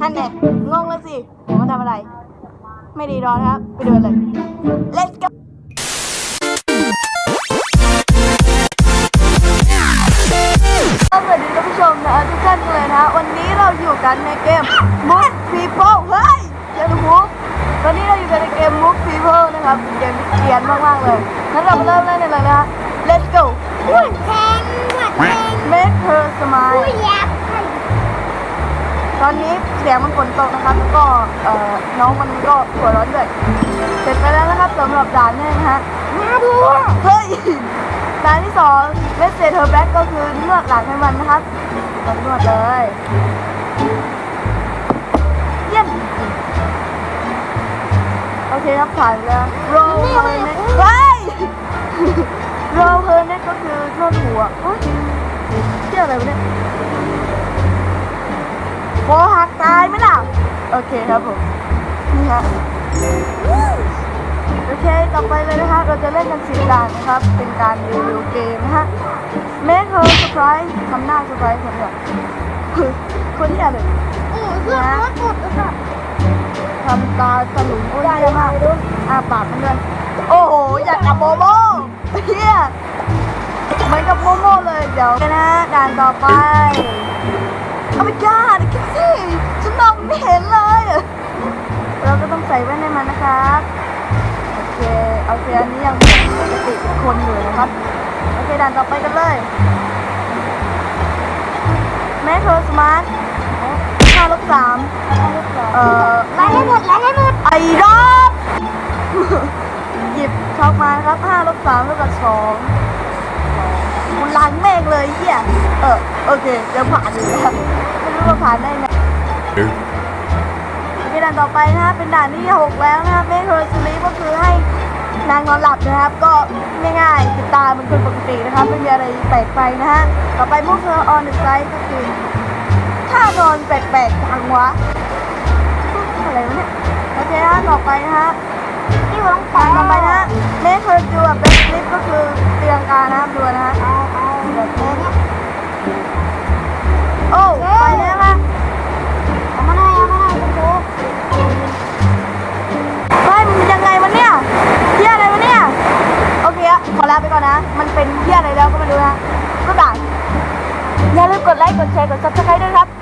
ท่านเนี่ยงงแล้วสิ ผมมาทำอะไร ไม่ดีรอนะครับ ไปดูกันเลย let's go สวัสดีท่านผู้ชมนะทุกท่านเลยนะ วันนี้เราอยู่กันในเกม Move People เฮ้ยเจ้าหนูตอนนี้เราอยู่กันในเกม Move People นะครับเป็นเกมที่เกรียนมากๆเลยงั้นเรามาเริ่มเล่นกันเลยนะฮะ let's go อุ้ยแทงหัวแทง make her smile อุ้ยแยบ ตอนนี้เสียงมันฝนตกนะครับแล้วก็เอ่อน้องมันก็หัวร้อนด้วยเสร็จไปแล้วนะครับสำหรับด่านนี้นะฮะน่าดูเฮ้ยด่านที่สองเลสเซเธอแบ็กก็คือนวดหลังให้มันนะครับมันวดเลยเยี่ยมโอเคครับผ่านแล้วโรลเพอร์เน็ตเฮ้ยโรลเพอร์เน็ตก็คือนวดหัวเฮ้ยเที่ยอะไรวะเนี่ย เคครับผม นี่ฮะโอเค ต่อไปเลยนะคะเราจะเล่นกันสิบด่านนะครับ เป็นการรีวิวเกมนะฮะ Make her surprise ทำหน้า surprise คนเดียวคนที่อะไรอือเพื่อนรถกดค่ะทำตาตะหลุมโอ้ยเยี่ยมากอาปากมันด้วยโอ้โห อยากกับโมโม่เฮียเหมือนกับโมโม่เลย เดี๋ยวนะฮะด่านต่อไปเอาไปก้ เคอันนี้ยังปกติคนอยู่นะครับโอเคด่านต่อไปกันเลยแม่เธอสมาร์ทห้าลบสามเอ่อไล่ให้หมดไล่ให้หมดไอ้รอบหยิบช็อกมาครับห้าลบสามแล้วกับสองกูล้างเมฆเลยเฮียเออโอเคเดี๋ยวผ่านอยู่แล้วไม่รู้ว่าผ่านได้ไงโอเคด่านต่อไปนะฮะเป็นด่านที่หกแล้วนะครับเมโทรสลีก็คือให้ นางนอนหลับนะครับ ก็ง่ายๆคือตามันคนปกตินะครับไม่มีอะไรแปลกไปนะฮะต่อไปมุกเธอ on the side ก็คือถ้านอนแปลกๆจังวะอะไรวะเนี่ยโอเคฮะต่อไปนะฮะที่วางด่านต่อไปนะฮะเมโทรดูแบบเป็นคลิปก็คือเตียงกานะครับดูนะ กดแชร์ กดซับสไครต์ด้วยครับ